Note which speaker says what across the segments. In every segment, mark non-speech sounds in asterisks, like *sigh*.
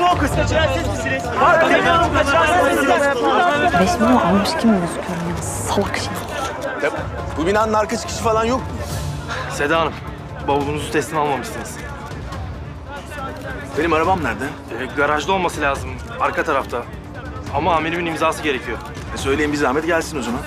Speaker 1: misiniz?
Speaker 2: Resmini almış gibi gözüküyorum ya. Salak şey.
Speaker 3: Ya, bu binanın arka çıkışı falan yok mu?
Speaker 4: Seda Hanım, bavulunuzu teslim almamışsınız.
Speaker 3: Benim arabam nerede?
Speaker 4: Ee, garajda olması lazım, arka tarafta. Ama amirimin imzası gerekiyor.
Speaker 3: E, söyleyin bir zahmet gelsin o zaman.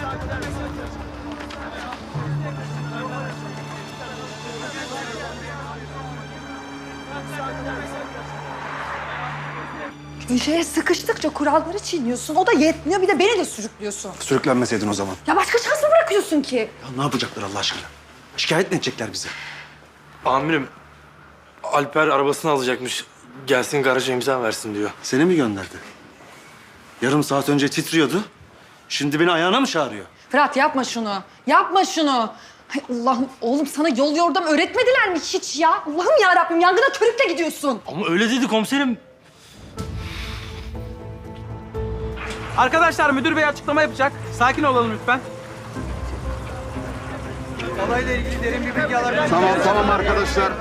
Speaker 5: Köşeye sıkıştıkça kuralları çiğniyorsun. O da yetmiyor bir de beni de sürüklüyorsun.
Speaker 6: Sürüklenmeseydin o zaman.
Speaker 5: Ya başka şans mı bırakıyorsun ki?
Speaker 6: Ya ne yapacaklar Allah aşkına? Şikayet mi edecekler bizi?
Speaker 4: Amirim, Alper arabasını alacakmış. Gelsin garaja imza versin diyor.
Speaker 6: Seni mi gönderdi? Yarım saat önce titriyordu. Şimdi beni ayağına mı çağırıyor?
Speaker 5: Fırat yapma şunu. Yapma şunu. Hay Allah'ım oğlum sana yol yordam öğretmediler mi hiç ya? Allah'ım ya Rabbim yangına körükle gidiyorsun.
Speaker 4: Ama öyle dedi komiserim.
Speaker 7: Arkadaşlar müdür bey açıklama yapacak. Sakin olalım lütfen. Olayla ilgili derin bir bilgi alabilir
Speaker 8: Tamam tamam arkadaşlar.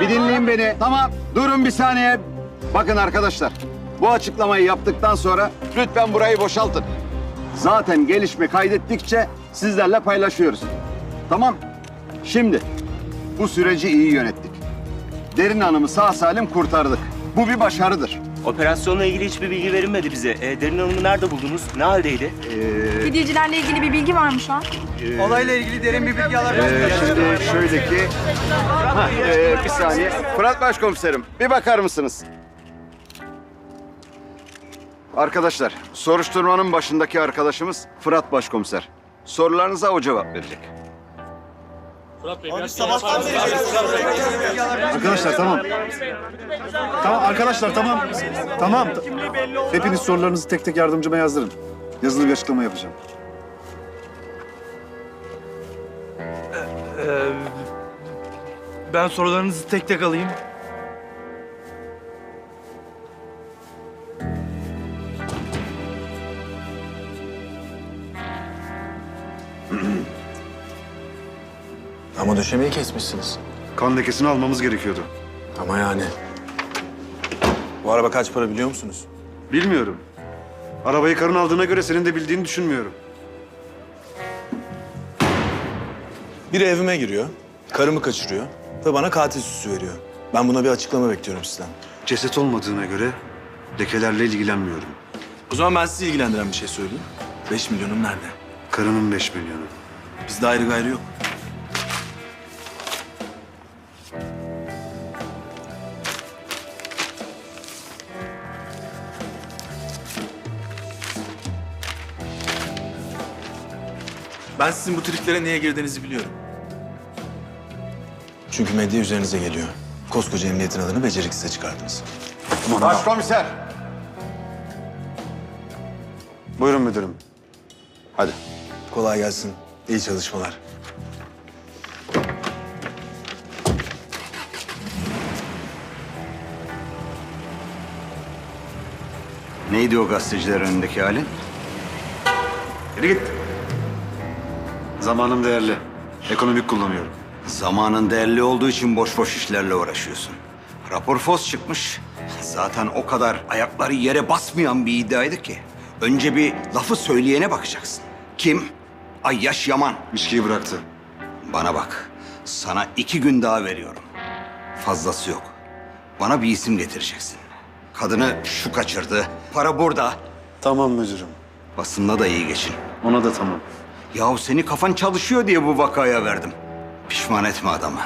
Speaker 8: Bir dinleyin beni. Tamam durun bir saniye. Bakın arkadaşlar bu açıklamayı yaptıktan sonra lütfen burayı boşaltın. Zaten gelişme kaydettikçe sizlerle paylaşıyoruz. Tamam. Şimdi bu süreci iyi yönettik. Derin Hanım'ı sağ salim kurtardık. Bu bir başarıdır.
Speaker 1: Operasyonla ilgili hiçbir bilgi verilmedi bize. E, Derin Hanım'ı nerede buldunuz? Ne haldeydi?
Speaker 2: Fidyecilerle ilgili bir bilgi var mı şu an?
Speaker 7: Olayla ilgili derin bir bilgi alabilir
Speaker 8: Ee, şimdi şöyle ki... Hah, ee, bir saniye. Fırat Başkomiserim bir bakar mısınız? Arkadaşlar soruşturmanın başındaki arkadaşımız Fırat Başkomiser. Sorularınıza o cevap verecek.
Speaker 6: Arkadaşlar tamam. Tamam arkadaşlar tamam. Tamam. Hepiniz sorularınızı tek tek yardımcıma yazdırın. Yazılı bir açıklama yapacağım.
Speaker 4: Ee, ben sorularınızı tek tek alayım. *clears throat*
Speaker 3: Ama döşemeyi kesmişsiniz.
Speaker 6: Kan lekesini almamız gerekiyordu.
Speaker 3: Ama yani. Bu araba kaç para biliyor musunuz?
Speaker 6: Bilmiyorum. Arabayı karın aldığına göre senin de bildiğini düşünmüyorum.
Speaker 3: Biri evime giriyor, karımı kaçırıyor ve bana katil süsü veriyor. Ben buna bir açıklama bekliyorum sizden.
Speaker 6: Ceset olmadığına göre lekelerle ilgilenmiyorum.
Speaker 3: O zaman ben sizi ilgilendiren bir şey söyleyeyim. Beş milyonum nerede?
Speaker 6: Karının beş milyonu.
Speaker 3: Bizde ayrı gayrı yok. Ben sizin bu triplere niye girdiğinizi biliyorum. Çünkü medya üzerinize geliyor. Koskoca emniyetin adını beceriksize çıkardınız.
Speaker 8: Başkomiser.
Speaker 6: Buyurun müdürüm.
Speaker 8: Hadi.
Speaker 3: Kolay gelsin. İyi çalışmalar.
Speaker 8: Neydi o gazeteciler önündeki halin?
Speaker 6: Yürü git. Zamanım değerli. Ekonomik kullanıyorum.
Speaker 8: Zamanın değerli olduğu için boş boş işlerle uğraşıyorsun. Rapor fos çıkmış. Zaten o kadar ayakları yere basmayan bir iddiaydı ki. Önce bir lafı söyleyene bakacaksın. Kim? Ayyaş Yaman.
Speaker 6: İçkiyi bıraktı.
Speaker 8: Bana bak. Sana iki gün daha veriyorum. Fazlası yok. Bana bir isim getireceksin. Kadını şu kaçırdı. Para burada.
Speaker 6: Tamam müdürüm.
Speaker 8: Basında da iyi geçin.
Speaker 6: Ona da tamam.
Speaker 8: Yahu seni kafan çalışıyor diye bu vakaya verdim. Pişman etme adamı.